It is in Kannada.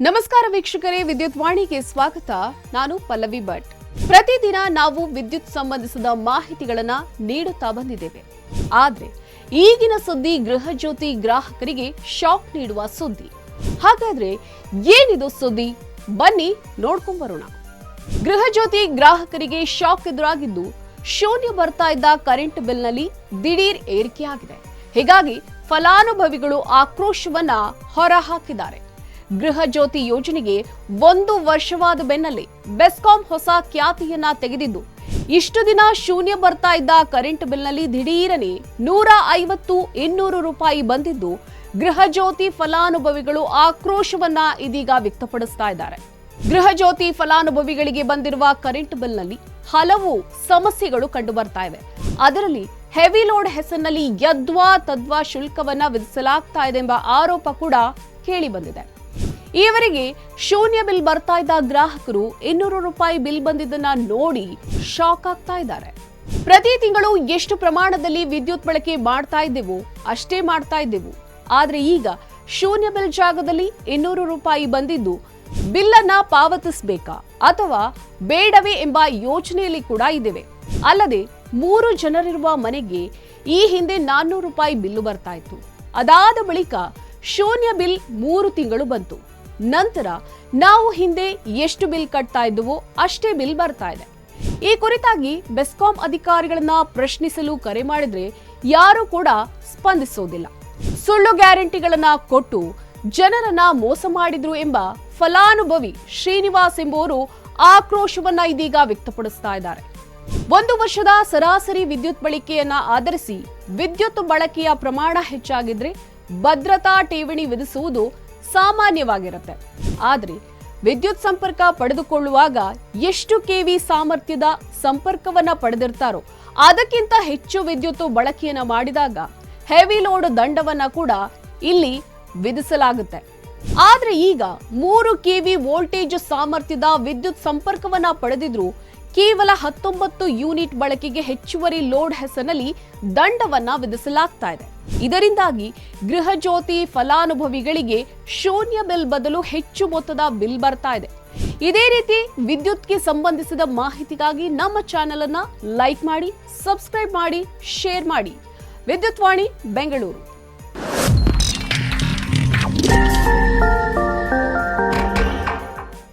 ನಮಸ್ಕಾರ ವೀಕ್ಷಕರೇ, ವಿದ್ಯುತ್ ವಾಣಿಗೆ ಸ್ವಾಗತ. ನಾನು ಪಲ್ಲವಿ ಭಟ್. ಪ್ರತಿದಿನ ನಾವು ವಿದ್ಯುತ್ ಸಂಬಂಧಿಸಿದ ಮಾಹಿತಿಗಳನ್ನ ನೀಡುತ್ತಾ ಬಂದಿದ್ದೇವೆ. ಆದ್ರೆ, ಈಗಿನ ಸುದ್ದಿ ಗೃಹ ಜ್ಯೋತಿ ಗ್ರಾಹಕರಿಗೆ ಶಾಕ್ ನೀಡುವ ಸುದ್ದಿ. ಹಾಗಾದ್ರೆ ಏನಿದು ಸುದ್ದಿ? ಬನ್ನಿ ನೋಡ್ಕೊಂಡ್ ಬರೋಣ. ಗೃಹ ಜ್ಯೋತಿ ಗ್ರಾಹಕರಿಗೆ ಶಾಕ್ ಎದುರಾಗಿದ್ದು ಶೂನ್ಯ ಬರ್ತಾ ಇದ್ದ ಕರೆಂಟ್ ಬಿಲ್ನಲ್ಲಿ ದಿಢೀರ್ ಏರಿಕೆಯಾಗಿದೆ. ಹೀಗಾಗಿ ಫಲಾನುಭವಿಗಳು ಆಕ್ರೋಶವನ್ನ ಹೊರಹಾಕಿದ್ದಾರೆ. ಗೃಹ ಜ್ಯೋತಿ ಯೋಜನೆಗೆ ಒಂದು ವರ್ಷವಾದ ಬೆನ್ನಲ್ಲೇ ಬೆಸ್ಕಾಂ ಹೊಸ ಖ್ಯಾತಿಯನ್ನ ತೆಗೆದಿದ್ದು, ಇಷ್ಟು ದಿನ ಶೂನ್ಯ ಬರ್ತಾ ಇದ್ದ ಕರೆಂಟ್ ಬಿಲ್ನಲ್ಲಿ ದಿಢೀರನೆ ನೂರ ಐವತ್ತು ಇನ್ನೂರು ರೂಪಾಯಿ ಬಂದಿದ್ದು, ಗೃಹ ಜ್ಯೋತಿ ಫಲಾನುಭವಿಗಳು ಆಕ್ರೋಶವನ್ನ ಇದೀಗ ವ್ಯಕ್ತಪಡಿಸ್ತಾ ಇದ್ದಾರೆ. ಗೃಹ ಜ್ಯೋತಿ ಫಲಾನುಭವಿಗಳಿಗೆ ಬಂದಿರುವ ಕರೆಂಟ್ ಬಿಲ್ನಲ್ಲಿ ಹಲವು ಸಮಸ್ಯೆಗಳು ಕಂಡು ಬರ್ತಾ ಇವೆ. ಅದರಲ್ಲಿ ಹೆವಿ ಲೋಡ್ ಹೆಸರಿನಲ್ಲಿ ಯದ್ವಾ ತದ್ವಾ ಶುಲ್ಕವನ್ನ ವಿಧಿಸಲಾಗ್ತಾ ಇದೆ ಎಂಬ ಆರೋಪ ಕೂಡ ಕೇಳಿ ಬಂದಿದೆ. ಈವರೆಗೆ ಶೂನ್ಯ ಬಿಲ್ ಬರ್ತಾ ಇದ್ದ ಗ್ರಾಹಕರು ಇನ್ನೂರು ರೂಪಾಯಿ ಬಿಲ್ ಬಂದಿದ್ದನ್ನ ನೋಡಿ ಶಾಕ್ ಆಗ್ತಾ ಇದ್ದಾರೆ. ಪ್ರತಿ ತಿಂಗಳು ಎಷ್ಟು ಪ್ರಮಾಣದಲ್ಲಿ ವಿದ್ಯುತ್ ಬಳಕೆ ಮಾಡ್ತಾ ಇದ್ದೆವು ಅಷ್ಟೇ ಮಾಡ್ತಾ ಇದ್ದೆವು. ಆದ್ರೆ ಈಗ ಶೂನ್ಯ ಬಿಲ್ ಜಾಗದಲ್ಲಿ ಇನ್ನೂರು ರೂಪಾಯಿ ಬಂದಿದ್ದು ಬಿಲ್ ಅನ್ನ ಪಾವತಿಸಬೇಕಾ ಅಥವಾ ಬೇಡವೇ ಎಂಬ ಯೋಚನೆಯಲ್ಲಿ ಕೂಡ ಇದ್ದೇವೆ. ಅಲ್ಲದೆ ಮೂರು ಜನರಿರುವ ಮನೆಗೆ ಈ ಹಿಂದೆ ನಾನ್ನೂರು ರೂಪಾಯಿ ಬಿಲ್ಲು ಬರ್ತಾ ಇತ್ತು. ಅದಾದ ಬಳಿಕ ಶೂನ್ಯ ಬಿಲ್ ಮೂರು ತಿಂಗಳು ಬಂತು. ನಂತರ ನಾವು ಹಿಂದೆ ಎಷ್ಟು ಬಿಲ್ ಕಟ್ತಾ ಇದ್ದವೋ ಅಷ್ಟೇ ಬಿಲ್ ಬರ್ತಾ ಇದೆ. ಈ ಕುರಿತಾಗಿ ಬೆಸ್ಕಾಂ ಅಧಿಕಾರಿಗಳನ್ನ ಪ್ರಶ್ನಿಸಲು ಕರೆ ಮಾಡಿದ್ರೆ ಯಾರು ಕೂಡ ಸ್ಪಂದಿಸೋದಿಲ್ಲ. ಸುಳ್ಳು ಗ್ಯಾರಂಟಿಗಳನ್ನ ಕೊಟ್ಟು ಜನರನ್ನ ಮೋಸ ಮಾಡಿದ್ರು ಎಂಬ ಫಲಾನುಭವಿ ಶ್ರೀನಿವಾಸ್ ಎಂಬುವರು ಆಕ್ರೋಶವನ್ನ ಇದೀಗ ವ್ಯಕ್ತಪಡಿಸ್ತಾ ಇದ್ದಾರೆ. ಒಂದು ವರ್ಷದ ಸರಾಸರಿ ವಿದ್ಯುತ್ ಬಳಕೆಯನ್ನ ಆಧರಿಸಿ ವಿದ್ಯುತ್ ಬಳಕೆಯ ಪ್ರಮಾಣ ಹೆಚ್ಚಾಗಿದ್ರೆ ಭದ್ರತಾ ಠೇವಣಿ ವಿಧಿಸುವುದು ಸಾಮಾನ್ಯವಾಗಿರುತ್ತೆ. ಆದರೆ ವಿದ್ಯುತ್ ಸಂಪರ್ಕ ಪಡೆದುಕೊಳ್ಳುವಾಗ ಎಷ್ಟು ಕೆವಿ ಸಾಮರ್ಥ್ಯದ ಸಂಪರ್ಕವನ್ನ ಪಡೆದಿರ್ತಾರೋ, ಅದಕ್ಕಿಂತ ಹೆಚ್ಚು ವಿದ್ಯುತ್ ಬಳಕೆಯನ್ನ ಮಾಡಿದಾಗ ಹೆವಿ ಲೋಡ್ ದಂಡವನ್ನ ಕೂಡ ಇಲ್ಲಿ ವಿಧಿಸಲಾಗುತ್ತೆ. ಆದ್ರೆ ಈಗ ಮೂರು ಕೆವಿ ವೋಲ್ಟೇಜ್ ಸಾಮರ್ಥ್ಯದ ವಿದ್ಯುತ್ ಸಂಪರ್ಕವನ್ನ ಪಡೆದಿದ್ರು ಕೇವಲ ಹತ್ತೊಂಬತ್ತು ಯೂನಿಟ್ ಬಳಕೆಗೆ ಹೆಚ್ಚುವರಿ ಲೋಡ್ ಹೆಸರಿನಲ್ಲಿ ದಂಡವನ್ನ ವಿಧಿಸಲಾಗ್ತಾ ಇದೆ. ಇದರಿಂದಾಗಿ ಗೃಹಜ್ಯೋತಿ ಫಲಾನುಭವಿಗಳಿಗೆ ಶೂನ್ಯ ಬಿಲ್ ಬದಲು ಹೆಚ್ಚು ಮೊತ್ತದ ಬಿಲ್ ಬರ್ತಾ ಇದೆ. ಇದೇ ರೀತಿ ವಿದ್ಯುತ್ಗೆ ಸಂಬಂಧಿಸಿದ ಮಾಹಿತಿಗಾಗಿ ನಮ್ಮ ಚಾನೆಲ್ ಅನ್ನ ಲೈಕ್ ಮಾಡಿ, ಸಬ್ಸ್ಕ್ರೈಬ್ ಮಾಡಿ, ಶೇರ್ ಮಾಡಿ. ವಿದ್ಯುತ್ ವಾಣಿ, ಬೆಂಗಳೂರು.